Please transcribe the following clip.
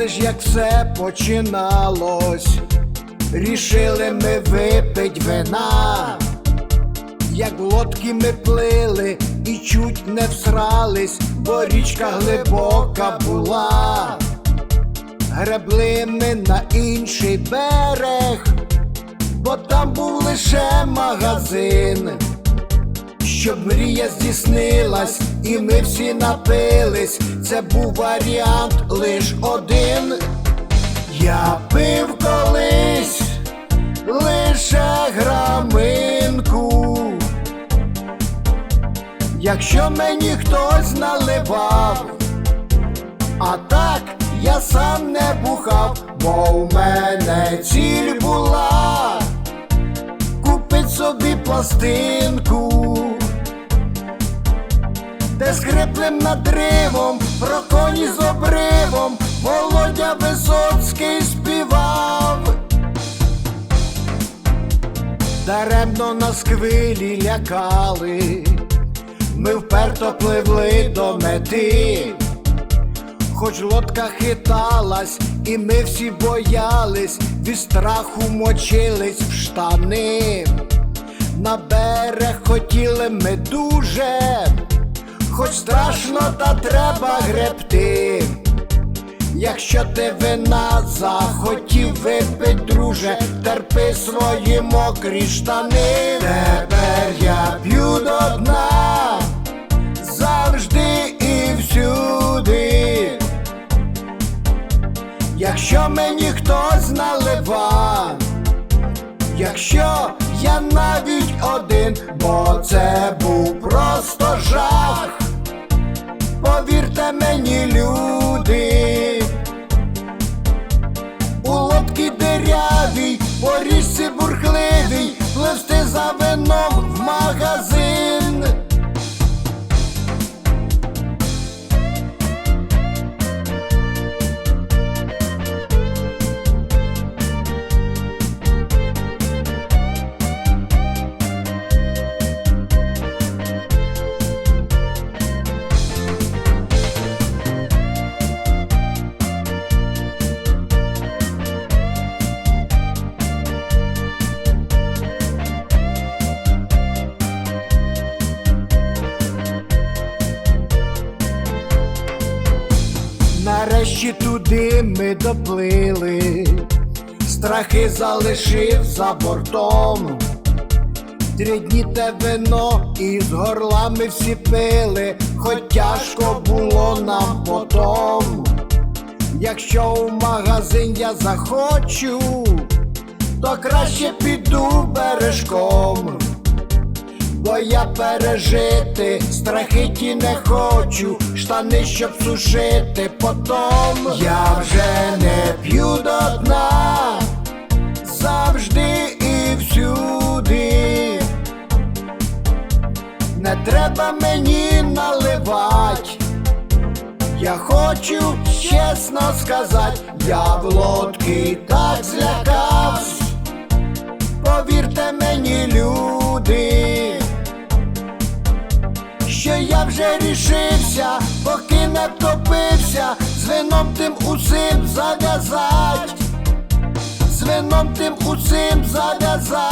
Помниш, як все починалось, рішили ми випить вина, як в лодки ми плили і чуть не всрались, бо річка глибока була. Гребли ми на інший берег, бо там був лише магазин. Щоб мрія здійснилась, і ми всі напились, це був варіант лиш один. Я пив колись лише граминку. Якщо мені хтось наливав, а так я сам не бухав, бо у мене ціль була купить собі пластинку, де з хриплим надривом, про коні з обривом, Володя Висоцький співав. Даремно нас хвилі лякали, ми вперто пливли до мети. Хоч лодка хиталась, і ми всі боялись, від страху мочились в штани. На берег хотіли ми дуже, хоч страшно, та треба гребти. Якщо ти вина захотів випить, друже, терпи свої мокрі штани. Тепер я п'ю до дна, завжди і всюди. Якщо мені хтось налива, якщо я навіть один, бо це був просто жах. Мені, люди, у лодки деряві, по річці бурхливій, пливсти за Нарешті туди ми доплили, страхи залишив за бортом. Три дні те вино і з горлами всі пили, хоч тяжко було нам потом. Якщо в магазин я захочу, то краще піду бережком. Бо я пережити страхи ті не хочу, штани щоб сушити потом. Я вже не п'ю до дна, завжди і всюди. Не треба мені наливать. Я хочу чесно сказати, я в лодки так вже рішився, поки втопився, з вином тим усім зав'язать, з вином тим усім зав'язать.